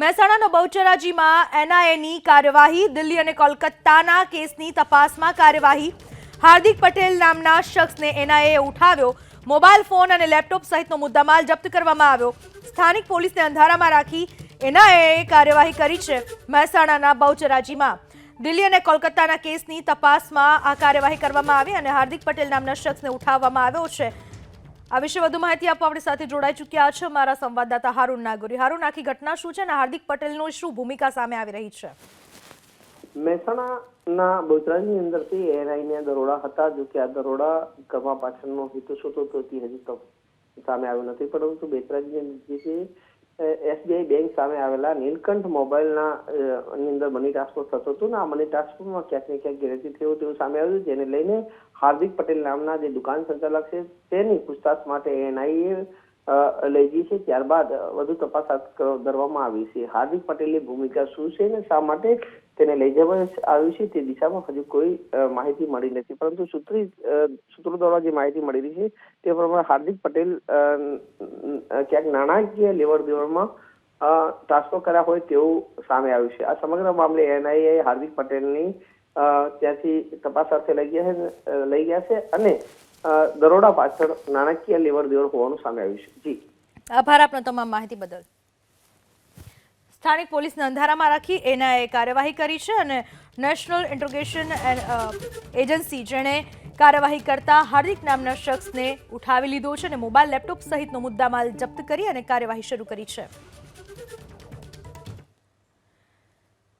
મહેસાણાનો બહુચરાજીમાં એનઆઈએની કાર્યવાહી, દિલ્હી અને કોલકાતાના કેસની તપાસમાં કાર્યવાહી. હાર્દિક પટેલ નામના શખ્સને એનઆઈએ ઉઠાવ્યો. મોબાઈલ ફોન અને લેપટોપ સહિતનો મુદ્દામાલ જપ્ત કરવામાં આવ્યો. સ્થાનિક પોલીસને અંધારામાં રાખી એનઆઈએ કાર્યવાહી કરી છે મહેસાણાના બહુચરાજીમાં. દિલ્હી અને કોલકાતાના કેસની તપાસમાં આ કાર્યવાહી કરવામાં આવી અને હાર્દિક પટેલ નામના શખ્સને ઉઠાવવામાં આવ્યો છે. આ વિશે વધુ માહિતી આપવા આપણી સાથે જોડાઈ ચૂક્યા છે અમારા સંવાદદાતા હારૂન નાગોરી. હારૂન, આખી ઘટના શું છે અને હાર્દિક પટેલનો શું ભૂમિકા સામે આવી રહી છે? મહેસાણાના બોચરાજીની અંદરથી એનઆઈને દરોડા હતા. જો કે આ દરોડા કરવા પાછળનો હેતુ. શું તો હજી તો સામે આવ્યો નથી, પરંતુ બેચરાજીની જે એસબીઆઈ બેંક સામે આવેલા નીલકંઠ મોબાઈલના ની અંદર મની ટ્રાન્સફર થતો હતો ને આ મની ટ્રાન્સફરમાં ક્યાંક ને ક્યાંક ગેરરીતિ થયો તેવું સામે આવ્યું જેને લઈને હાર્દિક પટેલ નામના જે દુકાન સંચાલક છે, તેની પૂછતાછ માટે એનઆઈએ લઈ ગઈ છે. ત્યારબાદ વધુ તપાસ હાથ ધરવામાં આવી છે. હાર્દિક પટેલની ભૂમિકા શું છે ને શા માટે તેને લઈ જવામાં આવ્યું છે તે દિશામાં હજુ કોઈ માહિતી મળી નથી. પરંતુ સૂત્રી સૂત્રો દ્વારા જે માહિતી મળી રહી છે તે પ્રમાણે હાર્દિક પટેલ ક્યાંક નાણાકીય લેવડ દેવડમાં ટ્રાન્સફર કર્યા હોય તેવું સામે આવ્યું છે. આ સમગ્ર મામલે એનઆઈએ હાર્દિક પટેલની ત્યાંથી તપાસ સાથે લઈ ગયા લઈ ગયા છે અને દરોડા પાછળ નાણાકીય લેવડ દેવડ હોવાનું સામે આવ્યું છે. જી. આભાર આપનો તમામ માહિતી બદલ. સ્થાનિક પોલીસને અંધારામાં રાખી એનઆઈએ કાર્યવાહી કરી છે અને નેશનલ ઇન્ટ્રોગેશન એજન્સી જેણે કાર્યવાહી કરતા હાર્દિક નામના શખ્સને ઉઠાવી લીધો છે અને મોબાઈલ, લેપટોપ સહિતનો મુદ્દામાલ જપ્ત કરી અને કાર્યવાહી શરૂ કરી છે.